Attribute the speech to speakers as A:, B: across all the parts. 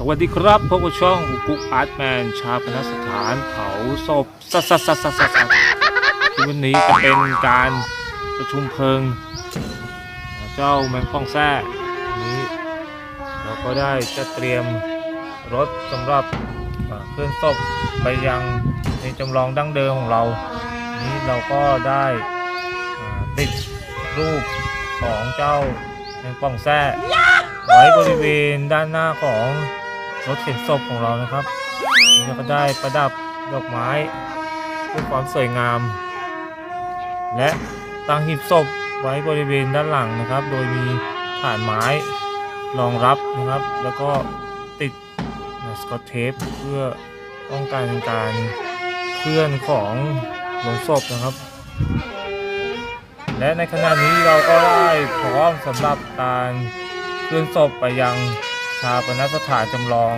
A: สวัสดีครับพบกับช่องอุกุกอาร์ตแมนชาปนสถานเผาศพสัสสัสสัสวันนี้จะเป็นการประชุมเพลิง เจ้าแมงป่องแซ่นี้ เราก็ได้จะเตรียมรถสำหรับเคลื่อนศพไปยังในจำลองดั้งเดิมของเรา นี้เราก็ได้ติดรูปของเจ้าแมงป่องแซ่ไว้บริเวณด้านหน้าของ รถเข็นศพของเรานะครับนี่ก็ได้ประดับดอกไม้เพื่อความสวยงาม และตั้งหีบศพไว้บริเวณด้านหลังนะครับ โดยมีฐานไม้รองรับนะครับ แล้วก็ติดสกอตเทปเพื่อป้องกันการเคลื่อนของโลงศพนะครับ และในขณะนี้เราก็ได้พร้อมสำหรับการเคลื่อนศพไปยัง ชาปนสถานจำลอง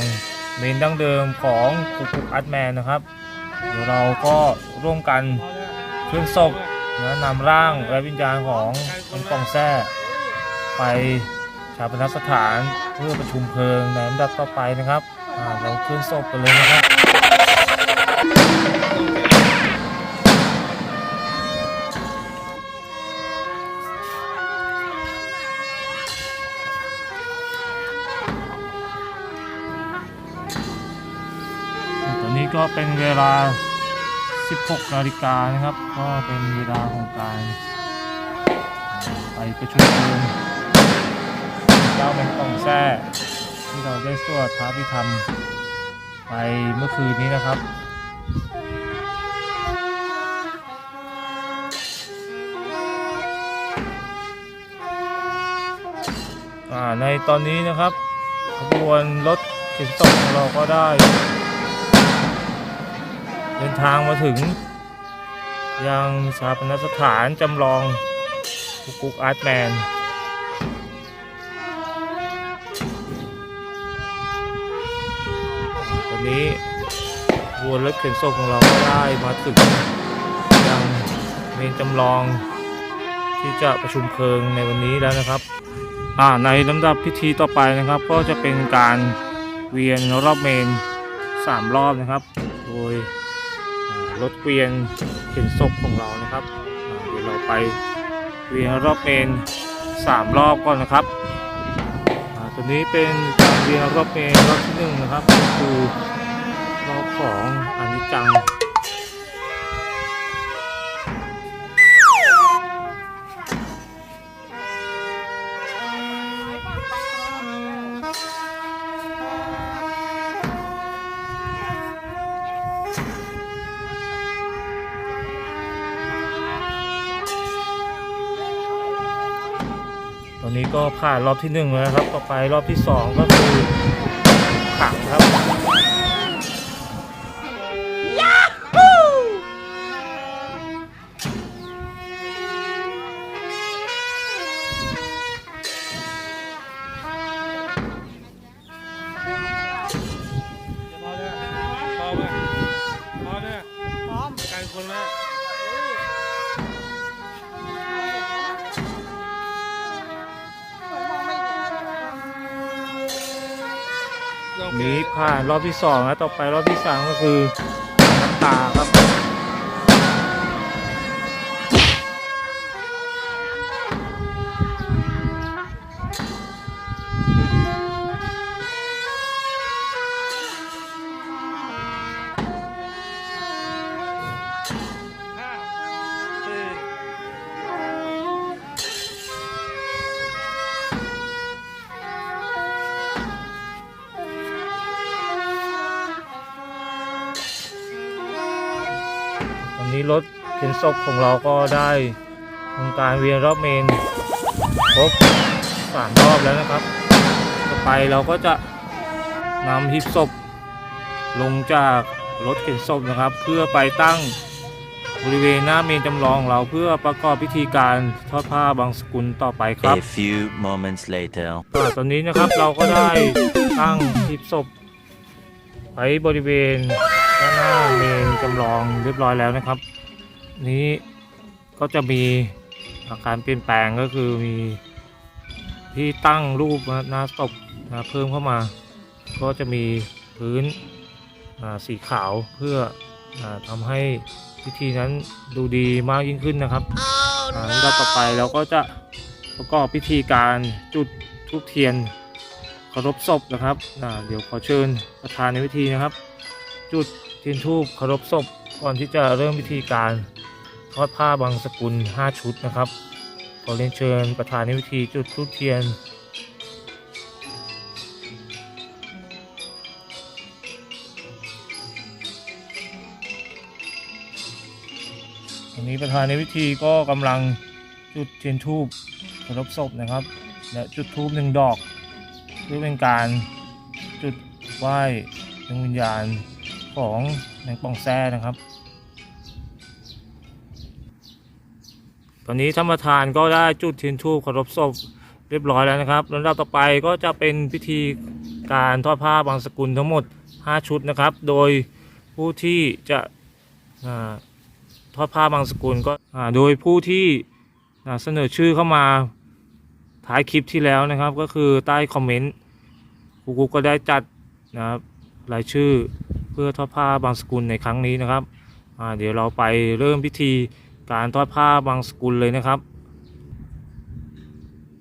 A: เมนดั้งเดิมของคุกุอัตแมนนะครับ เดี๋ยวเราก็ร่วมกันเคลื่อนศพนะนำร่างและวิญญาณของมันปองแซ่ไปชาปนสถานเพื่อประชุมเพลิงในลำดับต่อไปนะครับเราเคลื่อนศพกันเลยนะครับ ก็เป็นเวลา 16 นาฬิกานะครับ ก็เป็นเวลาของการ ไปประชุมเพลิงเจ้าเป็นกล่องแท้ที่เราได้สวดพระพิธรรมไปเมื่อคืนนี้นะครับอ่าในตอนนี้นะครับขบวนรถเข็นศพของเราก็ได้ เดินทางมาถึง ยังสถาปนสถานจำลองกุกกุกอาร์ตแมนตอนนี้ขบวนรถเข็นศพของเราก็ได้มาถึงยังเมนจำลองที่จะประชุมเพลิงในวันนี้แล้วนะครับอ่าในลำดับพิธีต่อไปนะครับ ก็จะเป็นการเวียนรอบเมนสามรอบนะครับ โดย รถเกวียนเข็นศพของเรานะครับเดี๋ยวเราไปเวียนรอบเมนสามรอบก่อนนะครับตัวนี้เป็นการเวียนรอบเมนรอบที่หนึ่งนะครับคือรอบของอนิจจัง ก็ผ่านรอบที่หนึ่งแล้วนะครับ ต่อไปรอบที่สองก็คือขังครับ ผ่านรอบที่สองแล้วต่อไปรอบที่สามก็คือน้ำตาครับ นนี้รถเข็นศพของเราก็ได้ทำการเวียนรอบเมนครบสามรอบแล้วนะครับต่อไปเราก็จะนำหีบศพลงจากรถเข็นศพนะครับ เพื่อไปตั้งบริเวณหน้าเมนจำลองของเราเพื่อประกอบพิธีการทอดผ้าบางสกุลต่อไปครับ
B: A few moments later.
A: อ่าตอนนี้นะครับเราก็ได้ตั้งหีบศพไว้บริเวณ ด้านหน้าเมนจำลองเรียบร้อยแล้วนะครับ นี้ก็จะมีอาการเปลี่ยนแปลงก็คือมีที่ตั้งรูปหน้าศพนะเพิ่มเข้ามา ก็จะมีพื้นอ่าสีขาวเพื่ออาทำให้พิธีนั้นดูดีมากยิ่งขึ้นนะครับอ่าลำดับต่อไปเราก็จะประกอบพิธีการจุดธูปเทียนเคารพศพนะครับอ่าเดี๋ยวขอเชิญประธานในพิธีนะครับ จุด เทียนทูปเคารพศพก่อนที่จะเริ่มพิธีการทอดผ้าบางสกุล 5 ชุดนะครับ ขอเรียนเชิญประธานในพิธีจุดธูปเทียนวันนี้ประธานในพิธีก็กำลังจุดเทียนทูบเคารพศพนะครับ และจุดทูบหนึ่งดอกเพื่อเป็นการจุดไหว้ดวงวิญญาณ ของแมงป่องแซ่นะครับ ตอนนี้ท่านประธานก็ได้จุดเทียนทูบเคารพศพเรียบร้อยแล้วนะครับลำดับต่อไปก็จะเป็นพิธีการทอดผ้าบางสกุลทั้งหมด 5 ชุดนะครับ โดยผู้ที่จะอทอดผ้าบางสกุลก็โดยผู้ที่เสนอชื่อเข้ามาท้ายคลิปที่แล้วนะครับ ก็คือใต้คอมเมนต์ครูกุ๊กก็ได้จัดนะครับรายชื่อ พื่อทอดผ้าบางสกุลในครั้งนี้นะครับเดี๋ยวเราไปเริ่มพิธีการทอดผ้าบางสกุลเลยนะครับ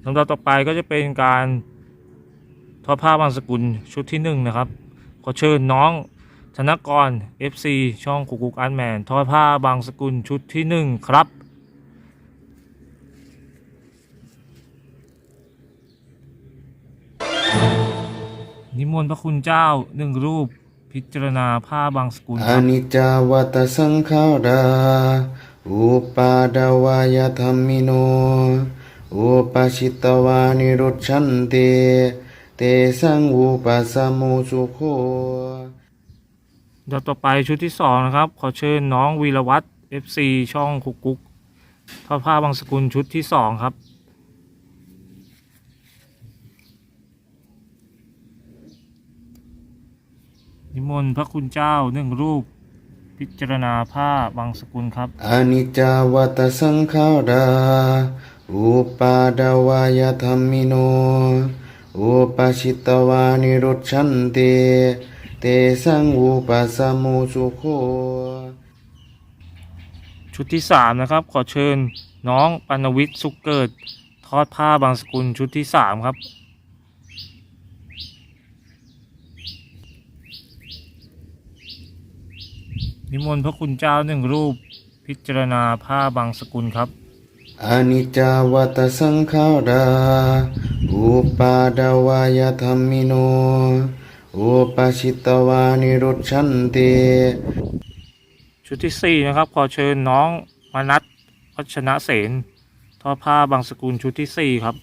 A: ลำดับต่อไปก็จะเป็นการทอดผ้าบางสกุลชุดที่หนึ่งนะครับขอเชิญน้องธนกร FC ช่องคุกกุกอันแมนทอดผ้าบางสกุลชุดที่หนึ่งครับนิมนต์พระคุณเจ้าหนึ่งรูป พิจารณาผ้าบางสกุลค
C: อ
A: รับ
C: นิจจาวัตสังขาราอุปาดาวายธรรมิโน อุปชิตวานิรุชันเต เตสังอุปสมโมสุโค
A: เดี๋ยวต่อไปชุดที่สองนะครับ ขอเชิญน้องวีรวัตร FC ช่องคุกกุกทอดผ้าบางสกุลชุดที่สองครับ นิมนต์พระคุณเจ้าหนึ่งรูป พิจารณาผ้าบางสกุลครับ
C: อนิจจาวัตสังขาราอุปาดาวายธรรมิโน อุปชิตวานิรุชันเต เตสังอุปสมโมสุโค
A: ชุดที่สามนะครับ ขอเชิญน้องปานวิทย์สุขเกิด ทอดผ้าบางสกุลชุดที่สามครับ นิมนต์พระคุณเจ้าหนึ่งรูปพิจารณาผ้าบางสกุลครับ
C: อนิจจาวัตสังขาราอุปาดาวายธรรมิโน อุปชิตวานิรุชันเต
A: ชุดที่สี่นะครับ ขอเชิญน้องมานัทวัชนะเสนทอดผ้าบางสกุลชุดที่สี่ครับ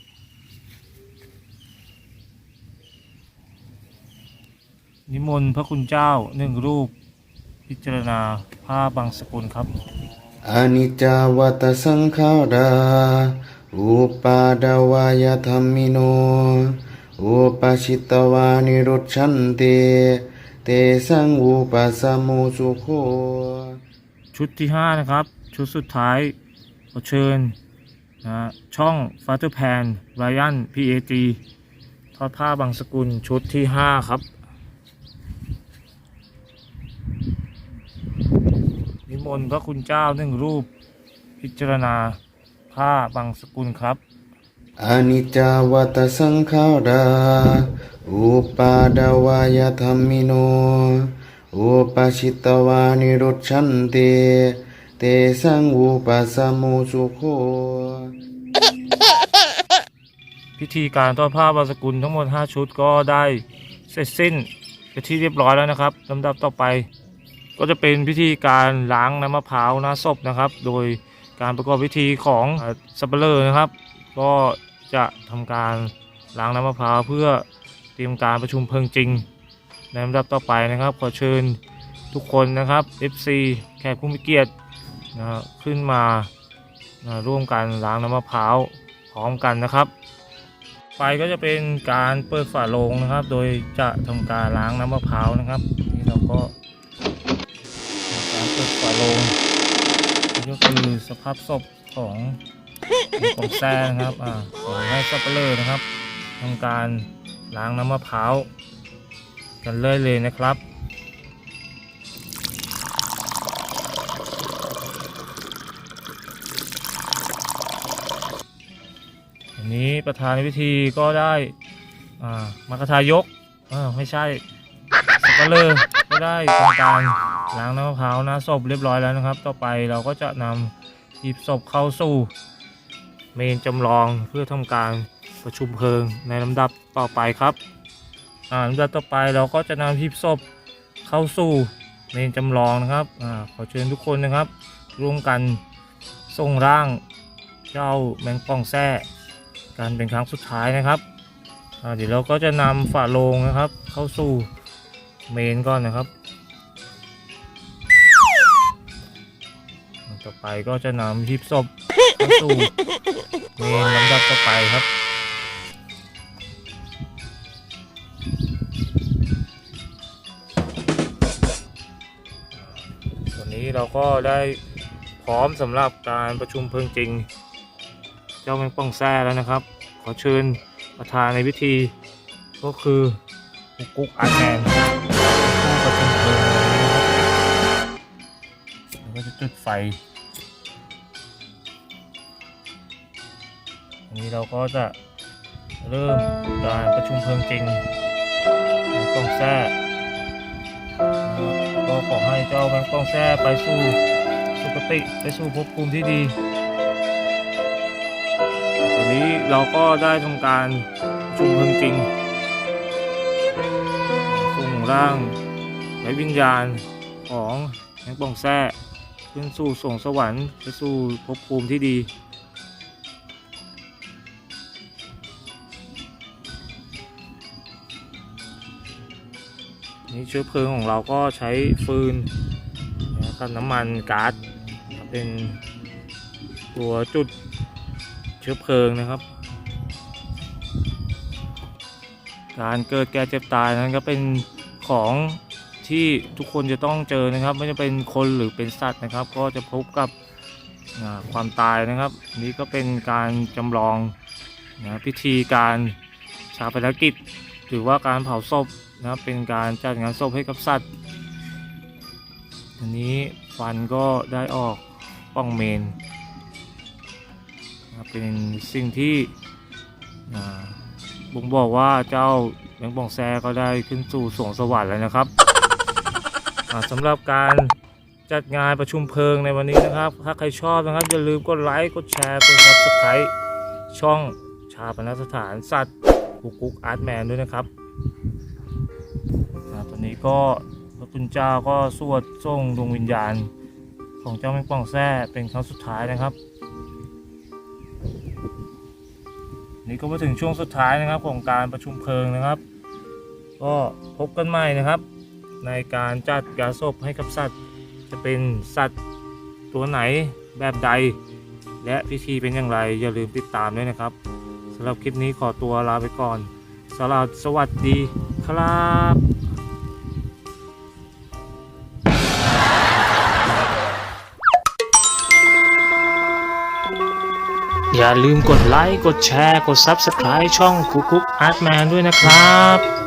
A: นิมนต์พระคุณเจ้าหนึ่งรูป พิจารณาผ้าบางสกุลครับ
C: อนิจจาวัตสังขาราอุปาดาวายธรรมิโน อุปชิตวานิรุชันเต เตสังอุปสมโมสุโค
A: ชุดที่ห้านะครับ ชุดสุดท้ายขอเชิญนะฮะช่องฟาเตอร์แพนไรอันพีเอจีทอดผ้าบางสกุลชุดที่ห้าครับ มนต์พระคุณเจ้าหนึ่งรูป พิจารณาผ้าบางสกุลครับ
C: อนิจจาวัตสังขาราอุปาดาวายธรรมิโน อุปชิตวานิรุชันเต เตสังอุปสมโมสุโค
A: พิธีการทอดผ้าบางสกุลทั้งหมด 5 ชุดก็ได้เสร็จสิ้นเป็นที่เรียบร้อยแล้วนะครับลำดับต่อไป ก็จะเป็นพิธีการล้างน้ำมะพร้าวหน้าศพนะครับ โดยการประกอบพิธีของสับเปลอนะครับ ก็จะทำการล้างน้ำมะพร้าวเพื่อเตรียมการประชุมเพลิงจริง ในลำดับต่อไปนะครับ ขอเชิญทุกคนนะครับ FC แขกผู้มีเกียรตินะขึ้นมานะร่วมกันล้างน้ำมะพร้าวพร้อมกันนะครับไปก็จะเป็นการเปิดฝาโลงนะครับ โดยจะทำการล้างน้ำมะพร้าวนะครับนี่เราก็ทำการเปิดฝาโลงนี่ก็ คือสภาพศพของของแซนะครับอ่าขอให้ซัปเปอร์เลอนะครับทำการล้างน้ำมะพร้าวกันเลยเลยนะครับอันนี้ประธานในพิธีก็ได้อ่ามากระทายกไม่ใช่สับปะเลอก็ได้ทำการ ล้างน้ำมะพร้าวน้าศพเรียบร้อยแล้วนะครับ ต่อไปเราก็จะนำหยิบศพเข้าสู่ เมนจำลองเพื่อทำการประชุมเพลิงในลำดับต่อไปครับอ่าลำดับต่อไปเราก็จะนำหีบศพเข้าสู่เมนจำลองนะครับอ่าขอเชิญทุกคนนะครับ ร่วมกันส่งร่างเจ้าแมงป่องแท้กันเป็นครั้งสุดท้ายนะครับอ่าเดี๋ยวเราก็จะนำฝาโลงนะครับ เข้าสู่เมนก่อนนะครับ ต่อไปก็จะนำหีบศพเข้าสู่เมนลำดับต่อไปครับวันนี้เราก็ได้พร้อมสำหรับการประชุมเพลิงจริง เจ้าแมงป่องแซ่แล้วนะครับ ขอเชิญประธานในพิธี ก็คือกุ๊กกุกอาแมนผู้ประชุมเพลิงในนะครับก็จะจุดไฟ นนี้เราก็จะเริ่มการประชุมเพลิงจริงแมงป่องแซ่ก็ขอให้เจ้าแมงป่องแซ่ไปสู่สุคติไปสู่ภพภูมิที่ดีตอนนี้เราก็ได้ทำการประชุมเพลิงจริงส่งร่างและวิญญาณของแมงป่องแซ่ขึ้นสู่สวงสวรรค์ไปสู่ภพภูมิที่ดี นี่เชื้อเพลิงของเราก็ใช้ฟืนแล้วกับน้ำมันก๊าซเป็นตัวจุดเชื้อเพลิงนะครับ การเกิดแก่เจ็บตายนั้นก็เป็นของที่ทุกคนจะต้องเจอนะครับ ไม่ว่าจะเป็นคนหรือเป็นสัตว์นะครับ ก็จะพบกับความตายนะครับ นี่ก็เป็นการจำลองนะพิธีการชาปนกิจ หรือว่าการเผาศพ นะครับเป็นการจัดงานศพให้กับสัตว์อันนี้ฟันก็ได้ออกป้องเมนนะครับเป็นสิ่งที่อ่าบ่งบอกว่าเจ้าแมงป่องแซก็ได้ขึ้นสู่สวงสวรรค์แล้วนะครับสำหรับการจัดงานประชุมเพลิงในวันนี้นะครับ ถ้าใครชอบนะครับ อย่าลืมกดไลค์ กดแชร์ กด subscribe ช่องชาปนสถานสัตว์กุ๊กกุ๊กอาร์ตแมนด้วยนะครับ นี้ก็พระคุณเจ้าก็สวดส่งดวงวิญญาณ ของเจ้าแมงป่องแท้เป็นครั้งสุดท้ายนะครับ นี่ก็มาถึงช่วงสุดท้ายนะครับของการประชุมเพลิงนะครับ ก็พบกันใหม่นะครับ ในการจัดยาศพให้กับสัตว์ จะเป็นสัตว์ตัวไหนแบบใด และพิธีเป็นอย่างไรอย่าลืมติดตามด้วยนะครับสำหรับคลิปนี้ขอตัวลาไปก่อนสำหรับสวัสดีครับ อย่าลืมกดไลค์ กดแชร์ กด Subscribe ช่องคุกคุกอาร์ตแมนด้วยนะครับ